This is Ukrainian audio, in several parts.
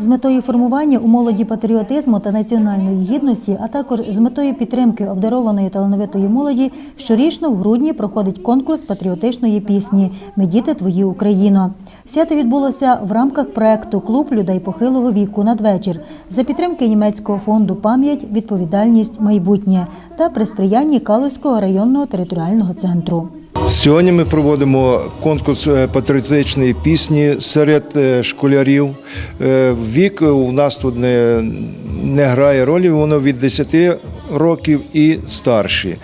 З метою формування у молоді патріотизму та національної гідності, а також з метою підтримки обдарованої талановитої молоді, щорічно в грудні проходить конкурс патріотичної пісні Ми діти твої Україно. Свято відбулося в рамках проекту Клуб людей похилого віку надвечір за підтримки німецького фонду Пам'ять, відповідальність, майбутнє та при сприянні Калузького районного територіального центру. Сьогодні ми проводимо конкурс е, патріотичної пісні серед е, школярів. Е, Вік у нас тут не, не грає ролі, воно від 10 років і старші.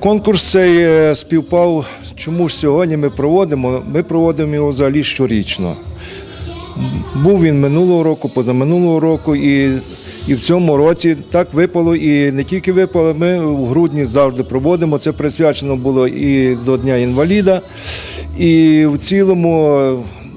Конкурс цей співпав. Чому ж сьогодні ми проводимо? Ми проводимо його взагалі щорічно. Був він минулого року, позаминулого року, і, і в цьому році так випало, і не тільки випало, ми в грудні завжди проводимо. Це присвячено було і до Дня інваліда, і в цілому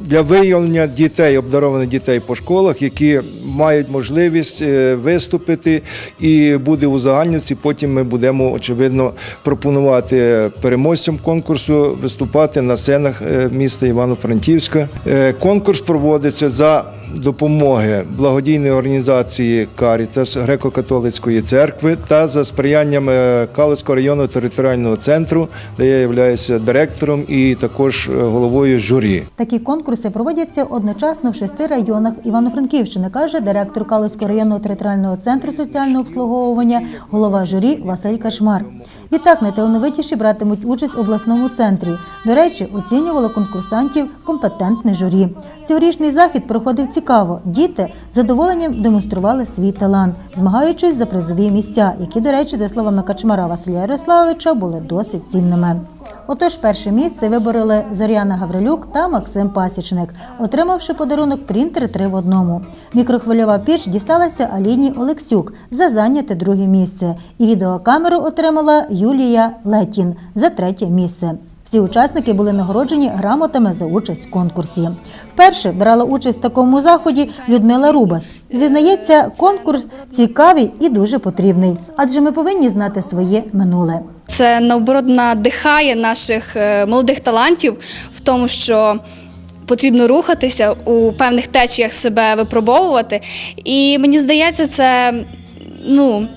для виявлення дітей, обдарованих дітей по школах, які мають можливість е, виступити, і буде у загальниці. Потім ми будемо очевидно пропонувати переможцям конкурсу виступати на сценах е, міста Івано-Франківська. Е, Конкурс проводиться за допомоги благодійної організації Карітас греко-католицької церкви та за сприянням е, Калицького районного територіального центру, де я являюся директором і також е, головою журі. Такі конкурси проводяться одночасно в шести районах Івано-Франківщини, каже директор Калузького районного територіального центру соціального обслуговування, голова журі Василь Кашмар. Відтак найталановитіші братимуть участь в обласному центрі. До речі, оцінювало конкурсантів компетентне журі. Цьогорічний захід проходив цікаво. Діти з задоволенням демонстрували свій талант, змагаючись за призові місця, які, до речі, за словами Качмара Василя Ярославовича, були досить цінними. Отож, перше місце вибороли Зоряна Гаврилюк та Максим Пасічник, отримавши подарунок принтер три в одному. Мікрохвильова піч дісталася Аліні Олексюк за зайняте друге місце. І відеокамеру отримала Юлія Летін за третє місце. Всі учасники були нагороджені грамотами за участь в конкурсі. Вперше брала участь в такому заході Людмила Рубас. Зізнається, конкурс цікавий і дуже потрібний, адже ми повинні знати своє минуле. Це наоборот надихає наших е, молодих талантів в тому, що потрібно рухатися у певних течіях себе випробовувати. І мені здається, це ну,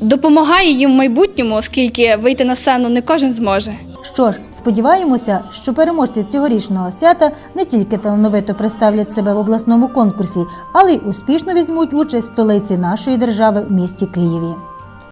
допомагає їм в майбутньому, оскільки вийти на сцену не кожен зможе. Що ж, сподіваємося, що переможці цьогорічного свята не тільки талановито представлять себе в обласному конкурсі, але й успішно візьмуть участь в столиці нашої держави в місті Києві.